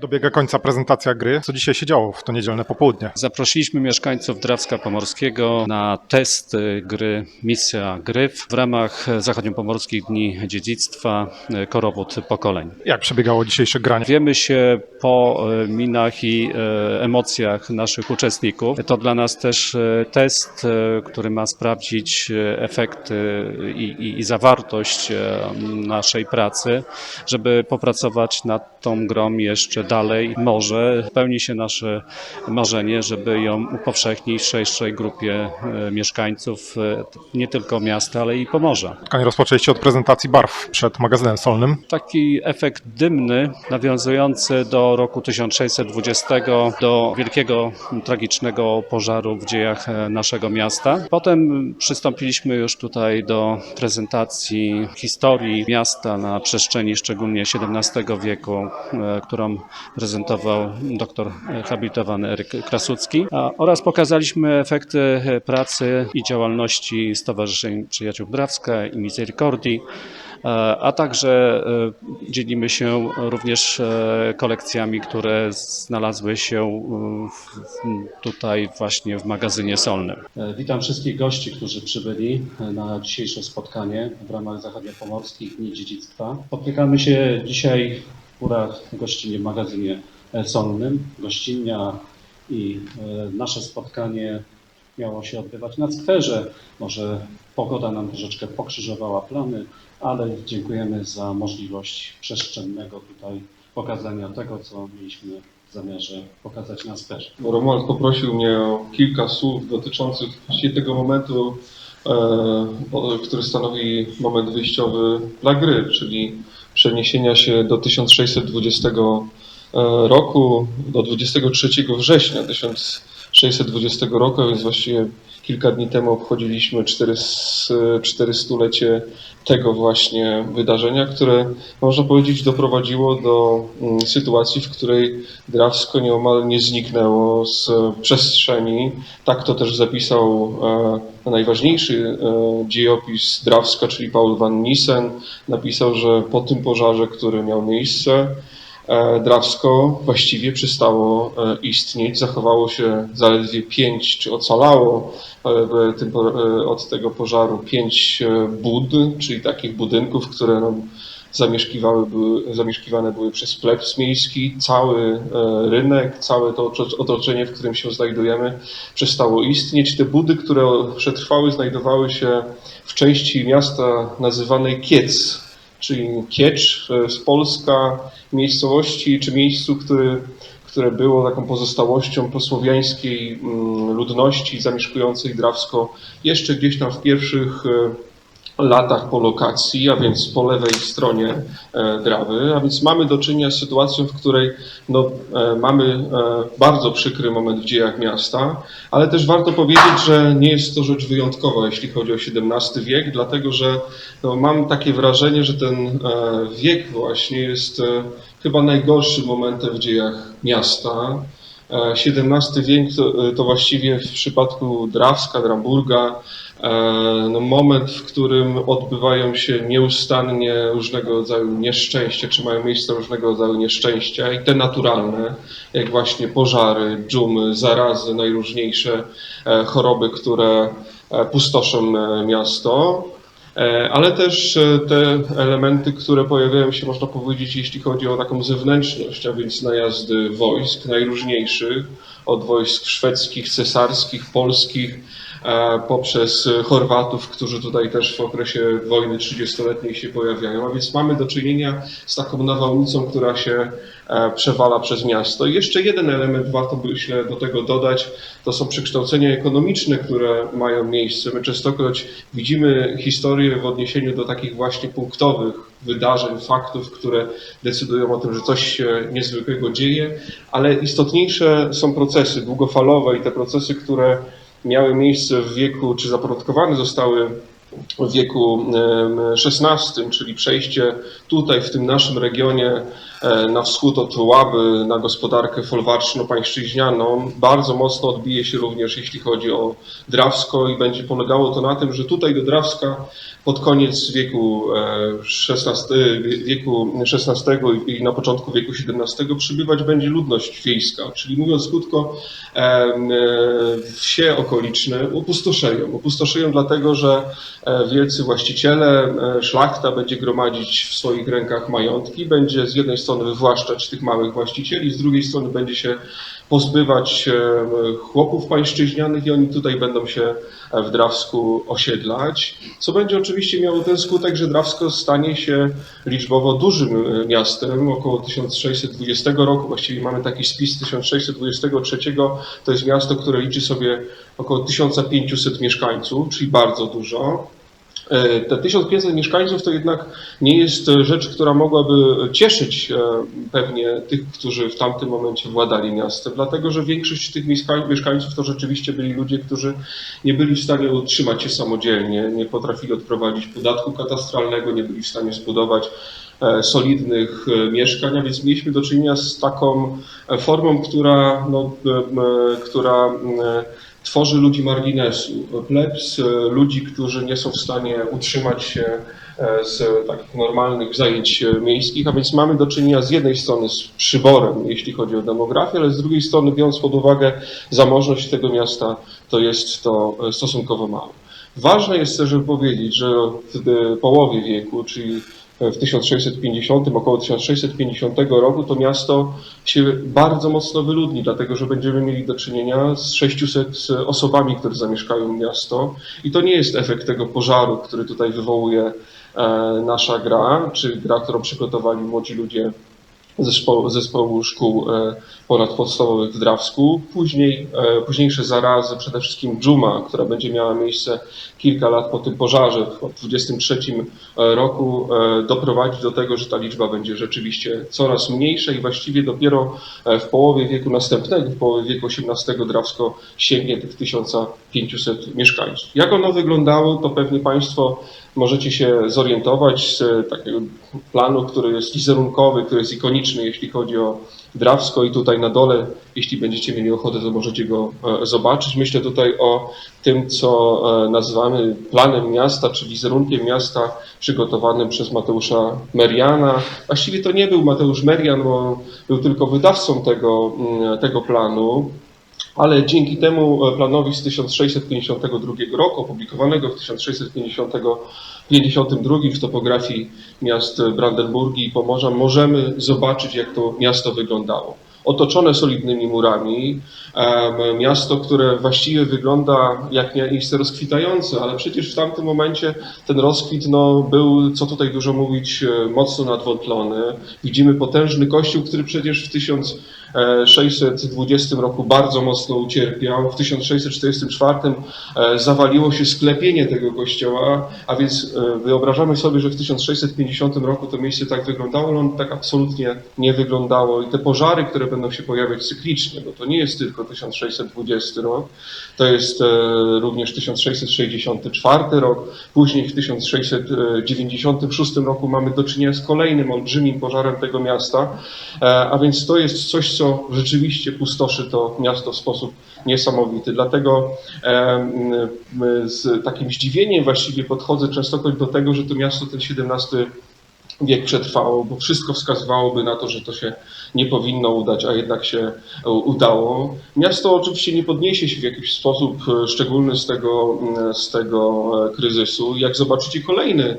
Dobiega końca prezentacja gry. Co dzisiaj się działo w to niedzielne popołudnie? Zaprosiliśmy mieszkańców Drawska Pomorskiego na test y, gry Misja Gryf w ramach Zachodniopomorskich Dni Dziedzictwa y, Korowód Pokoleń. Jak przebiegało dzisiejsze granie? Wiemy się po y, minach i emocjach naszych uczestników. To dla nas też test, który ma sprawdzić efekty i, i, i zawartość naszej pracy, żeby popracować nad tą grą jeszcze dalej. Może spełni się nasze marzenie, żeby ją upowszechnić w szerszej grupie y, mieszkańców y, nie tylko miasta, ale i Pomorza. Spotkanie rozpoczęliście od prezentacji barw przed magazynem solnym. Taki efekt dymny, nawiązujący do roku 1620, do wielkiego tragicznego pożaru w dziejach e, naszego miasta. Potem przystąpiliśmy już tutaj do prezentacji historii miasta na przestrzeni szczególnie XVII wieku, e, którą prezentował doktor habilitowany Eryk Krasucki a- oraz pokazaliśmy efekty pracy i działalności Stowarzyszeń Przyjaciół Drawska i Misericordii. E, a także e, dzielimy się również e, kolekcjami, które znalazły się e, tutaj właśnie w magazynie solnym. Witam wszystkich gości, którzy przybyli na dzisiejsze spotkanie w ramach Zachodniopomorskich Dni Dziedzictwa. Spotykamy się dzisiaj w górach gościnnie w magazynie e, solnym. Gościnnia i e, nasze spotkanie miało się odbywać na skwerze. Może pogoda nam troszeczkę pokrzyżowała plany, ale dziękujemy za możliwość przestrzennego tutaj pokazania tego, co mieliśmy w zamiarze pokazać na skwerze. Romuald poprosił mnie o kilka słów dotyczących właściwie tego momentu, e, który stanowi moment wyjściowy dla gry, czyli przeniesienia się do 1620 e, roku, do 23 września 1620 roku, więc właściwie kilka dni temu obchodziliśmy 400 400-lecie tego właśnie wydarzenia, które można powiedzieć doprowadziło do mm, sytuacji, w której Drawsko nieomal nie zniknęło z przestrzeni. Tak to też zapisał e, najważniejszy e, dziejopis Drawska, czyli Paul van Nissen. Napisał, że po tym pożarze, który miał miejsce, Drawsko właściwie przestało e, istnieć. Zachowało się zaledwie pięć, czy ocalało e, e, od tego pożaru pięć e, bud, czyli takich budynków, które no, zamieszkiwały były, zamieszkiwane były przez plebs miejski, cały e, rynek, całe to oto- otoczenie, w którym się znajdujemy, przestało istnieć. Te budy, które przetrwały, znajdowały się w części miasta nazywanej Kiec, czyli Kiecz e, z Polska, miejscowości czy miejscu, który, które było taką pozostałością posłowiańskiej mm, ludności zamieszkującej Drawsko jeszcze gdzieś tam w pierwszych e, latach po lokacji, a więc po lewej stronie e, Drawy, a więc mamy do czynienia z sytuacją, w której no, e, mamy e, bardzo przykry moment w dziejach miasta, ale też warto powiedzieć, że nie jest to rzecz wyjątkowa, jeśli chodzi o XVII wiek, dlatego że no, mam takie wrażenie, że ten wiek właśnie jest chyba najgorszym momentem w dziejach miasta. XVII wiek to, to właściwie w przypadku Drawska, Dramburga no moment, w którym odbywają się nieustannie różnego rodzaju nieszczęścia, czy mają miejsce różnego rodzaju nieszczęścia i te naturalne, jak właśnie pożary, dżumy, zarazy, najróżniejsze e, choroby, które e, pustoszą e, miasto. E, ale też e, te elementy, które pojawiają się, można powiedzieć, jeśli chodzi o taką zewnętrzność, a więc najazdy wojsk najróżniejszych, od wojsk szwedzkich, cesarskich, polskich, e, poprzez Chorwatów, którzy tutaj też w okresie wojny 30-letniej się pojawiają. A więc mamy do czynienia z taką nawałnicą, która się e, przewala przez miasto. I jeszcze jeden element warto by do tego dodać, to są przekształcenia ekonomiczne, które mają miejsce. My częstokroć widzimy historię w odniesieniu do takich właśnie punktowych wydarzeń, faktów, które decydują o tym, że coś się niezwykłego dzieje, ale istotniejsze są procesy długofalowe i te procesy, które miały miejsce w wieku, czy zapoczątkowane zostały w wieku XVI, czyli przejście tutaj w tym naszym regionie e, na wschód od Łaby, na gospodarkę folwarczno-pańszczyźnianą. Bardzo mocno odbije się również, jeśli chodzi o Drawsko i będzie polegało to na tym, że tutaj do Drawska pod koniec wieku XVI, wieku XVI i na początku wieku XVII przybywać będzie ludność wiejska, czyli mówiąc krótko, e, wsie okoliczne opustoszeją. Opustoszeją dlatego, że e, wielcy właściciele, e, szlachta będzie gromadzić w swoich rękach majątki, będzie z jednej strony wywłaszczać tych małych właścicieli, z drugiej strony będzie się pozbywać e, chłopów pańszczyźnianych i oni tutaj będą się e, w Drawsku osiedlać, co będzie oczywiście miało ten skutek, że Drawsko stanie się liczbowo dużym e, miastem. Około 1620 roku, właściwie mamy taki spis 1623, to jest miasto, które liczy sobie około 1500 mieszkańców, czyli bardzo dużo. E, Te 1500 mieszkańców to jednak nie jest rzecz, która mogłaby cieszyć e, pewnie tych, którzy w tamtym momencie władali miastem, dlatego że większość tych mieszkań- mieszkańców to rzeczywiście byli ludzie, którzy nie byli w stanie utrzymać się samodzielnie, nie potrafili odprowadzić podatku katastralnego, nie byli w stanie zbudować e, solidnych mieszkań, a więc mieliśmy do czynienia z taką formą, która, no, która tworzy ludzi marginesu, plebs, e, ludzi, którzy nie są w stanie utrzymać się e, z takich normalnych zajęć e, miejskich, a więc mamy do czynienia z jednej strony z przyborem, jeśli chodzi o demografię, ale z drugiej strony biorąc pod uwagę zamożność tego miasta, to jest to stosunkowo mało. Ważne jest też, żeby powiedzieć, że w połowie wieku, czyli w 1650, około 1650 roku to miasto się bardzo mocno wyludni, dlatego że będziemy mieli do czynienia z 600 osobami, które zamieszkają miasto. I to nie jest efekt tego pożaru, który tutaj wywołuje e, nasza gra, czy gra, którą przygotowali młodzi ludzie zespołu, zespołu szkół e, ponadpodstawowych w Drawsku. Później, e, późniejsze zarazy, przede wszystkim dżuma, która będzie miała miejsce kilka lat po tym pożarze w 23 roku, e, doprowadzi do tego, że ta liczba będzie rzeczywiście coraz mniejsza i właściwie dopiero w połowie wieku następnego, w połowie wieku XVIII Drawsko sięgnie tych 1500 mieszkańców. Jak ono wyglądało, to pewnie Państwo możecie się zorientować z takiego planu, który jest wizerunkowy, który jest ikoniczny, jeśli chodzi o Drawsko i tutaj na dole, jeśli będziecie mieli ochotę, to możecie go e, zobaczyć. Myślę tutaj o tym, co e, nazywamy planem miasta, czy wizerunkiem miasta przygotowanym przez Mateusza Meriana. Właściwie to nie był Mateusz Merian, bo był tylko wydawcą tego, mm, tego planu. Ale dzięki temu e, planowi z 1652 roku, opublikowanego w 1652 w topografii miast Brandenburgii i Pomorza, możemy zobaczyć, jak to miasto wyglądało. Otoczone solidnymi murami, miasto, które właściwie wygląda jak miejsce rozkwitające, ale przecież w tamtym momencie ten rozkwit no, był, co tutaj dużo mówić, e, mocno nadwątlony. Widzimy potężny kościół, który przecież w 1620 roku bardzo mocno ucierpiał. W 1644 e, zawaliło się sklepienie tego kościoła, a więc e, wyobrażamy sobie, że w 1650 roku to miejsce tak wyglądało, ale on tak absolutnie nie wyglądało. I te pożary, które będą się pojawiać cyklicznie, bo to nie jest tylko 1620 rok, to jest e, również 1664 rok, później w 1696 roku mamy do czynienia z kolejnym olbrzymim pożarem tego miasta, E, a więc to jest coś, co rzeczywiście pustoszy to miasto w sposób niesamowity. Dlatego z takim zdziwieniem właściwie podchodzę częstokroć do tego, że to miasto ten XVII wiek przetrwało, bo wszystko wskazywałoby na to, że to się nie powinno udać, a jednak się e, udało. Miasto oczywiście nie podniesie się w jakiś sposób e, szczególny z tego, z tego e, kryzysu. Jak zobaczycie kolejny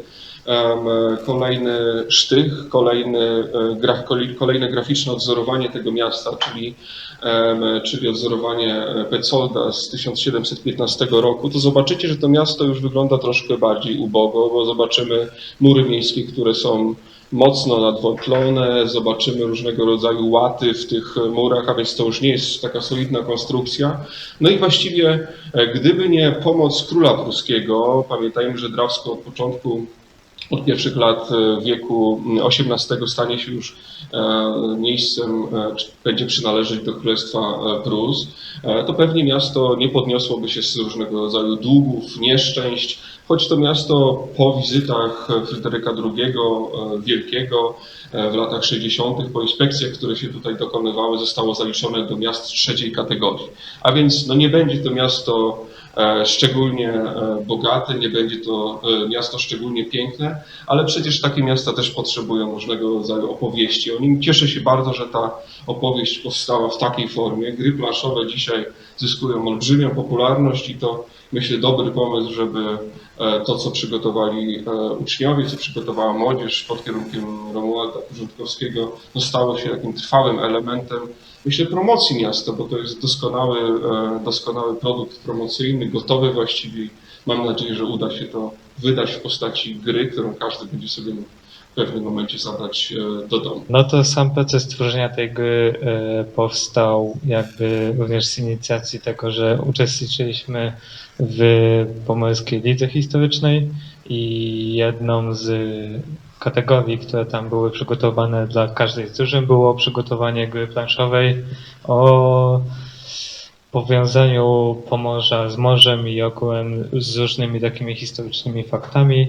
kolejny sztych, kolejny, e, kolejne graficzne odzorowanie tego miasta, czyli, em, czyli odzorowanie e, Petsolda z 1715 roku, to zobaczycie, że to miasto już wygląda troszkę bardziej ubogo, bo zobaczymy mury miejskie, które są mocno nadwątlone, zobaczymy różnego rodzaju łaty w tych murach, a więc to już nie jest taka solidna konstrukcja. No i właściwie, e, gdyby nie pomoc króla pruskiego, pamiętajmy, że Drawsko od początku od pierwszych lat e, wieku XVIII stanie się już e, miejscem, e, będzie przynależeć do Królestwa Prus, to pewnie miasto nie podniosłoby się z różnego rodzaju długów, nieszczęść, choć to miasto po wizytach Fryderyka II Wielkiego w latach 60., po inspekcjach, które się tutaj dokonywały, zostało zaliczone do miast trzeciej kategorii. A więc no, nie będzie to miasto szczególnie e, bogate, nie będzie to e, miasto szczególnie piękne, ale przecież takie miasta też potrzebują różnego rodzaju opowieści o nim. Cieszę się bardzo, że ta opowieść powstała w takiej formie. Gry planszowe dzisiaj zyskują olbrzymią popularność i to myślę dobry pomysł, żeby e, to, co przygotowali e, uczniowie, co przygotowała młodzież pod kierunkiem Romualda Porządkowskiego, no stało się takim trwałym elementem, myślę, promocji miasta, bo to jest doskonały, e, doskonały produkt promocyjny, gotowy właściwie. Mam nadzieję, że uda się to wydać w postaci gry, którą każdy będzie sobie mógł w pewnym momencie zabrać e, do domu. No to sam proces tworzenia tej gry e, powstał jakby również z inicjacji tego, że uczestniczyliśmy w Pomorskiej Lidze Historycznej i jedną z kategorii, które tam były przygotowane dla każdej z drużyn było przygotowanie gry planszowej o powiązaniu Pomorza z morzem i ogółem z różnymi takimi historycznymi faktami.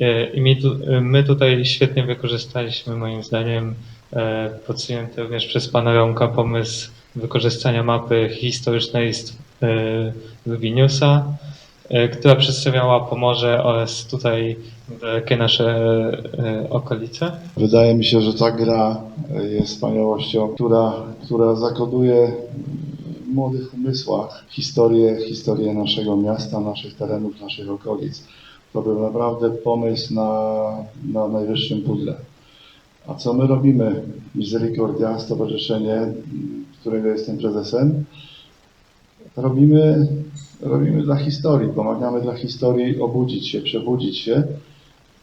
E, I e, my tutaj świetnie wykorzystaliśmy moim zdaniem e, podsunięty również przez pana Romka pomysł wykorzystania mapy historycznej z Wiginiusa, e, która przedstawiała Pomorze oraz tutaj dalekie nasze okolice. Wydaje mi się, że ta gra jest wspaniałością, która, która zakoduje w młodych umysłach historię, historię naszego miasta, naszych terenów, naszych okolic. To był naprawdę pomysł na, na najwyższym pudle. A co my robimy? Misericordia, stowarzyszenie, którego jestem prezesem, robimy, robimy dla historii, pomagamy dla historii obudzić się, przebudzić się.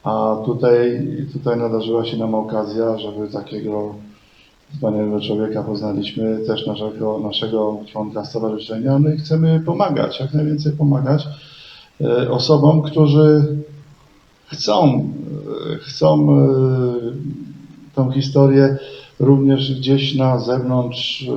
A tutaj, tutaj nadarzyła się nam okazja, żeby takiego wspaniałego człowieka poznaliśmy, też naszego, naszego członka stowarzyszenia. My chcemy pomagać, jak najwięcej pomagać osobom, którzy chcą, e, chcą e, tą historię również gdzieś na zewnątrz e,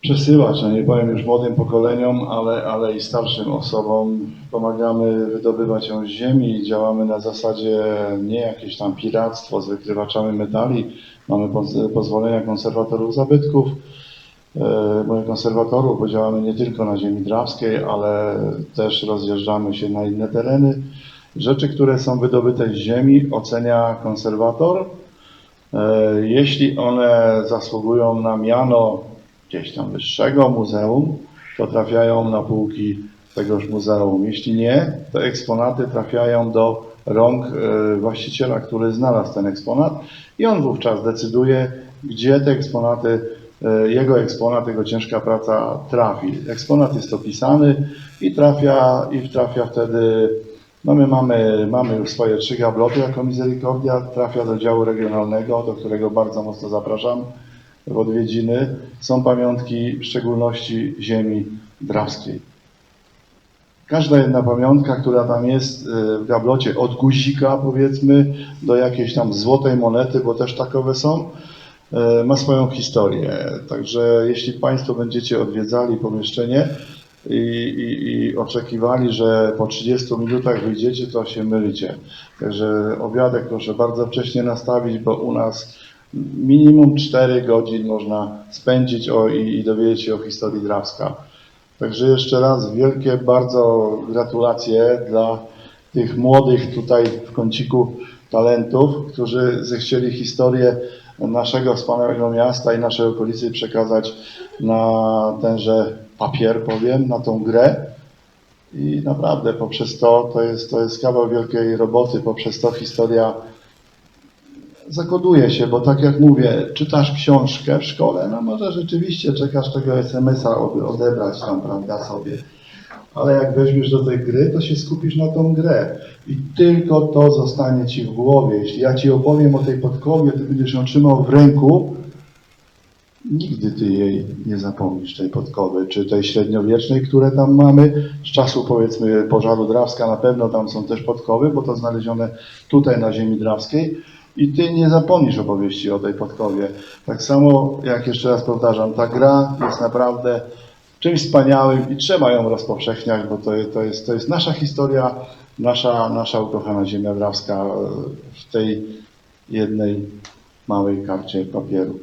przesyłać, no nie powiem już młodym pokoleniom, ale, ale i starszym osobom. Pomagamy wydobywać ją z ziemi, działamy na zasadzie nie jakieś tam piractwo z wykrywaczami medali. Mamy poz- pozwolenia konserwatorów zabytków, e, moich konserwatorów, bo działamy nie tylko na ziemi drawskiej, ale też rozjeżdżamy się na inne tereny. Rzeczy, które są wydobyte z ziemi, ocenia konserwator. E, Jeśli one zasługują na miano gdzieś tam wyższego muzeum, to trafiają na półki tegoż muzeum. Jeśli nie, to eksponaty trafiają do rąk e, właściciela, który znalazł ten eksponat i on wówczas decyduje, gdzie te eksponaty, e, jego eksponat, jego ciężka praca trafi. Eksponat jest opisany i trafia, i trafia wtedy no my mamy, mamy już swoje trzy gabloty jako Misericordia, trafia do działu regionalnego, do którego bardzo mocno zapraszam w odwiedziny. Są pamiątki w szczególności ziemi drawskiej. Każda jedna pamiątka, która tam jest y, w gablocie, od guzika powiedzmy do jakiejś tam złotej monety, bo też takowe są, ma swoją historię. Także jeśli Państwo będziecie odwiedzali pomieszczenie i, i, i oczekiwali, że po 30 minutach wyjdziecie, to się mylicie. Także obiadek proszę bardzo wcześnie nastawić, bo u nas minimum 4 godzin można spędzić o, i, i dowiedzieć się o historii Drawska. Także jeszcze raz wielkie bardzo gratulacje dla tych młodych tutaj w kąciku talentów, którzy zechcieli historię naszego wspaniałego miasta i naszej okolicy przekazać na tenże papier, powiem, na tą grę. I naprawdę poprzez to, to jest, to jest kawał wielkiej roboty, poprzez to historia zakoduje się, bo tak jak mówię, czytasz książkę w szkole, no może rzeczywiście czekasz tego SMS-a ode- odebrać tam, prawda, sobie. Ale jak weźmiesz do tej gry, to się skupisz na tą grę. I tylko to zostanie ci w głowie. Jeśli ja ci opowiem o tej podkowie, ty będziesz ją trzymał w ręku, nigdy ty jej nie zapomnisz, tej podkowy, czy tej średniowiecznej, które tam mamy. Z czasu powiedzmy pożaru Drawska na pewno tam są też podkowy, bo to znalezione tutaj na ziemi drawskiej. I ty nie zapomnisz opowieści o tej podkowie. Tak samo, jak jeszcze raz powtarzam, ta gra jest naprawdę czymś wspaniałym i trzeba ją rozpowszechniać, bo to, to, jest, to jest nasza historia, nasza, nasza ukochana ziemia drawska e, w tej jednej małej karcie papieru.